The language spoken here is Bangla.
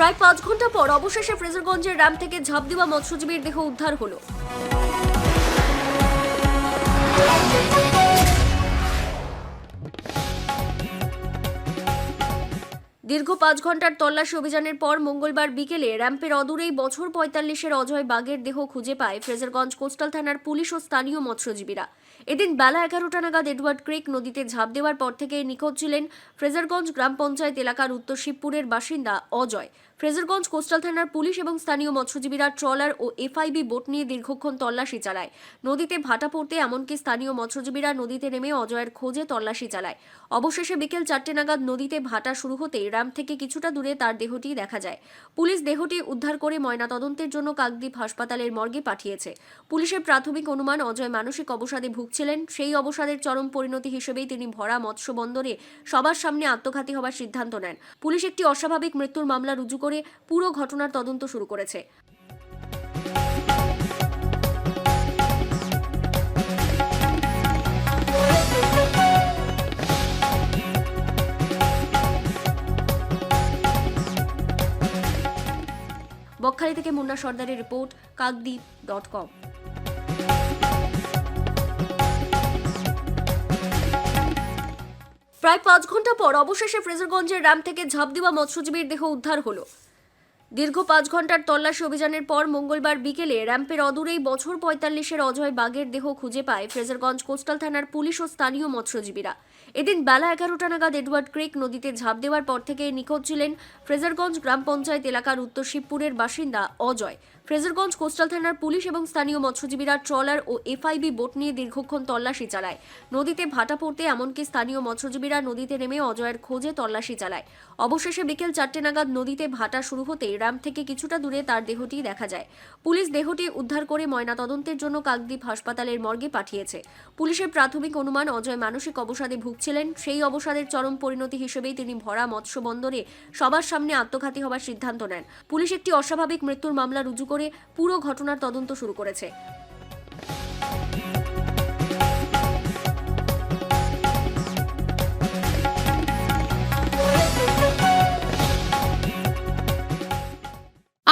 প্রায় পাঁচ ঘণ্টা পর অবশেষে ফ্রেজারগঞ্জের র্যাম থেকে ঝাঁপ দেওয়া মৎস্যজীবীর দেহ উদ্ধার হলো। দীর্ঘ পাঁচ ঘণ্টার তল্লাশি অভিযানের পর মঙ্গলবার বিকেলে র্যাম্পের অদূরেই বছর পঁয়তাল্লিশের অজয় বাগের দেহ খুঁজে পায় ফ্রেজারগঞ্জ কোস্টাল থানার পুলিশ ও স্থানীয় মৎস্যজীবীরা। এদিন বেলা এগারোটা নাগাদ এডওয়ার্ড ক্রিক নদীতে ঝাঁপ দেওয়ার পর থেকে নিখোঁজ ছিলেন ফ্রেজারগঞ্জ গ্রাম পঞ্চায়েত এলাকার উত্তর শিবপুরের বাসিন্দা অজয়। ফ্রেজারগঞ্জ কোস্টাল থানার পুলিশ এবং স্থানীয় মৎস্যজীবীরা ট্রলার ও এফআইবি বোট নিয়ে দীর্ঘক্ষণ তল্লাশি চালায়। নদীতে ভাটা পড়তে এমনকি স্থানীয় মৎস্যজীবীরা নদীতে নেমে অজয়ের খোঁজে তল্লাশি চালায়। অবশেষে বিকেল চারটে নাগাদ নদীতে ভাটা শুরু হতেই র্যাম থেকে কিছুটা দূরে তার দেহটি দেখা যায়। পুলিশ দেহটি উদ্ধার করে ময়নাতদন্তের জন্য কাকদ্বীপ হাসপাতালের মর্গে পাঠিয়েছে। পুলিশের প্রাথমিক অনুমান, অজয় মানসিক অবসাদে ভুগছিলেন। সেই অবসাদের চরম পরিণতি হিসেবেই তিনি ভরা মৎস্য বন্দরে সবার সামনে আত্মঘাতী হবার সিদ্ধান্ত নেন। পুলিশ একটি অস্বাভাবিক মৃত্যুর মামলা রুজু করে পুরো ঘটনার তদন্ত শুরু করেছে। বকখালি থেকে মুন্না সর্দারের রিপোর্ট কাকদ্বীপ ডট কম প্রায় পাঁচ ঘণ্টা পর অবশেষে ফ্রেজারগঞ্জের র্যাম থেকে ঝাঁপ দেওয়া মৎস্যজীবীর দেহ উদ্ধার হলো। দীর্ঘ পাঁচ ঘণ্টার তল্লাশি অভিযানের পর মঙ্গলবার বিকেলে র্যাম্পের অদূরেই বছর পঁয়তাল্লিশের অজয় বাগের দেহ খুঁজে পায় ফ্রেজারগঞ্জ কোস্টাল থানার পুলিশ ও স্থানীয় মৎস্যজীবীরা। এদিন বেলা এগারোটা নাগাদ এডওয়ার্ড ক্রিক নদীতে ঝাঁপ দেওয়ার পর থেকে নিখোঁজ ছিলেন ফ্রেজারগঞ্জ গ্রাম পঞ্চায়েত এলাকার উত্তর শিবপুরের বাসিন্দা অজয়। ফ্রেজারগঞ্জ কোস্টাল থানার পুলিশ এবং স্থানীয় মৎস্যজীবীরা ট্রলার ও এফআইবি বোট নিয়ে দীর্ঘক্ষণ তল্লাশি চালায়। নদীতে ভাটা পড়তে এমনকি স্থানীয় মৎস্যজীবীরা নদীতে নেমে অজয়ের খোঁজে তল্লাশি চালায়। অবশেষে বিকেল চারটে নাগাদ নদীতে ভাটা শুরু হতেই র্যাম থেকে কিছুটা দূরে তার দেহটি দেখা যায়। পুলিশ দেহটি উদ্ধার করে ময়নাতদন্তের জন্য কাকদ্বীপ হাসপাতালের মর্গে পাঠিয়েছে। পুলিশের প্রাথমিক অনুমান, অজয় মানসিক অবসাদে ভুগছিলেন সেই অবসাদের চরম পরিণতি হিসেবেই তিনি ভরা মৎস্য বন্দরে সবার সামনে আত্মঘাতী হবার সিদ্ধান্ত নেন। পুলিশ একটি অস্বাভাবিক মৃত্যুর মামলা রুজু করে পুরো ঘটনার তদন্ত শুরু করেছে।